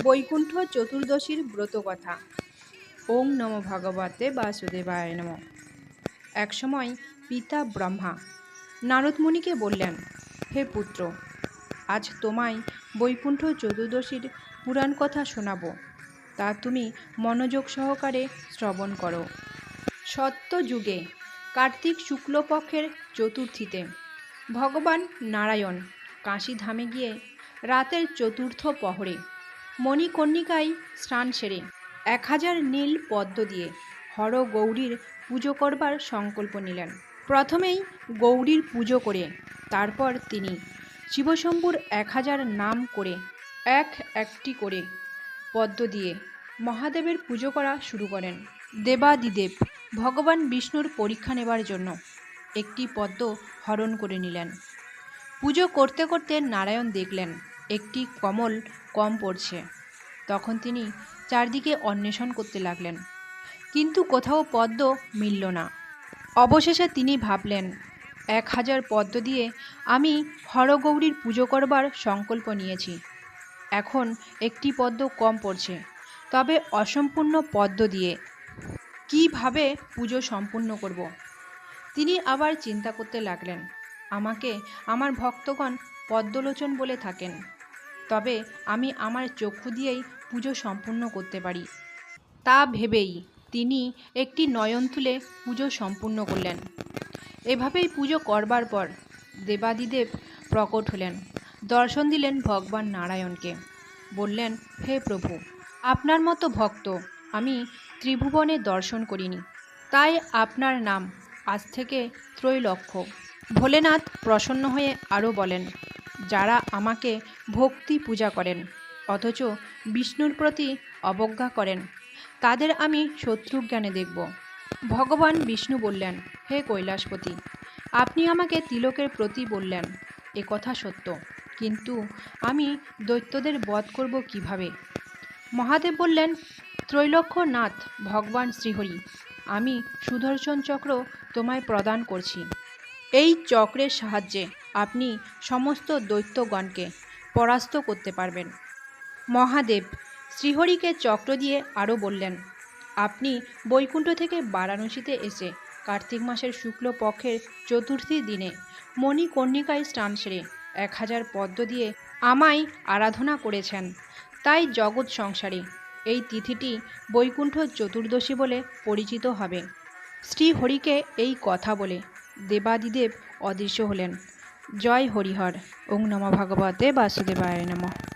বৈকুণ্ঠ চতুর্দশীর ব্রতকথা। ওং নম ভগবতে বাসুদেবায় নম। একসময় পিতা ব্রহ্মা নারদমণিকে বললেন, হে পুত্র, আজ তোমায় বৈকুণ্ঠ চতুর্দশীর পুরাণ কথা শোনাবো। তা তুমি মনোযোগ সহকারে শ্রবণ করো। সত্য যুগে কার্তিক শুক্লপক্ষের চতুর্থীতে ভগবান নারায়ণ কাশীধামে গিয়ে রাতের চতুর্থ প্রহরে মণিকর্ণিকায় স্নান সেরে এক হাজার নীল পদ্ম দিয়ে হর গৌরীর পুজো করবার সংকল্প নিলেন। প্রথমেই গৌরীর পুজো করে, তারপর তিনি শিবশম্ভুর এক হাজার নাম করে, এক একটি করে পদ্ম দিয়ে মহাদেবের পুজো করা শুরু করেন। দেবাদিদেব ভগবান বিষ্ণুর পরীক্ষা নেবার জন্য একটি পদ্ম হরণ করে নিলেন। পুজো করতে করতে নারায়ণ দেখলেন একটি কমল কম পড়ছে। তখন তিনি চারদিকে অন্বেষণ করতে লাগলেন। কিন্তু কোথাও পদ্ম মিলল না। অবশেষে তিনি ভাবলেন, এক হাজার পদ্ম দিয়ে আমি হরগৌরীর পুজো করবার সংকল্প নিয়েছি। এখন একটি পদ্ম কম পড়ছে, তবে অসম্পূর্ণ পদ্ম দিয়ে কীভাবে পুজো সম্পূর্ণ করব। তিনি আবার চিন্তা করতে লাগলেন, আমাকে আমার ভক্তগণ পদ্মলোচন বলে থাকেন। তবে আমি আমার চক্ষু দিয়েই পুজো সম্পূর্ণ করতে পারি। তা ভেবেই তিনি একটি নয়ন তুলে পুজো সম্পূর্ণ করলেন। এভাবেই পুজো করবার পর দেবাদিদেব প্রকট হলেন। দর্শন দিলেন ভগবান নারায়ণকে। বললেন, হে প্রভু, আপনার মতো ভক্ত আমি ত্রিভুবনে দর্শন করিনি। তাই আপনার নাম আজ থেকে ত্রৈলক্ষ ভোলেনাথ প্রসন্ন হয়ে আরও বলেন যারা আমাকে ভক্তি পূজা করেন, অথচ বিষ্ণুর প্রতি অবজ্ঞা করেন, তাদের আমি শত্রু জ্ঞানে দেখব। ভগবান বিষ্ণু বললেন, হে কৈলাসপতি, আপনি আমাকে তিলকের প্রতি বললেন, এ কথা সত্য। কিন্তু আমি দৈত্যদের বধ করব কীভাবে? মহাদেব বললেন, ত্রৈলক্ষ্যনাথ, ভগবান শ্রীহরি, আমি সুদর্শন চক্র তোমায় প্রদান করছি। এই চক্রের সাহায্যে আপনি সমস্ত দৈত্যগণকে পরাস্ত করতে পারবেন। মহাদেব শ্রীহরিকে চক্র দিয়ে আরও বললেন, আপনি বৈকুণ্ঠ থেকে বারাণসীতে এসে কার্তিক মাসের শুক্ল পক্ষের চতুর্থী দিনে মণিকর্ণিকায় স্নান সেরে এক হাজার পদ্ম দিয়ে আমায় আরাধনা করেছেন। তাই জগৎ সংসারে, এই তিথিটি বৈকুণ্ঠ চতুর্দশী বলে পরিচিত হবে। শ্রীহরিকে এই কথা বলে দেবাদিদেব অদৃশ্য হলেন। জয় হরিহর। ওং নম ভগবতে বাসুদেবায় নমঃ।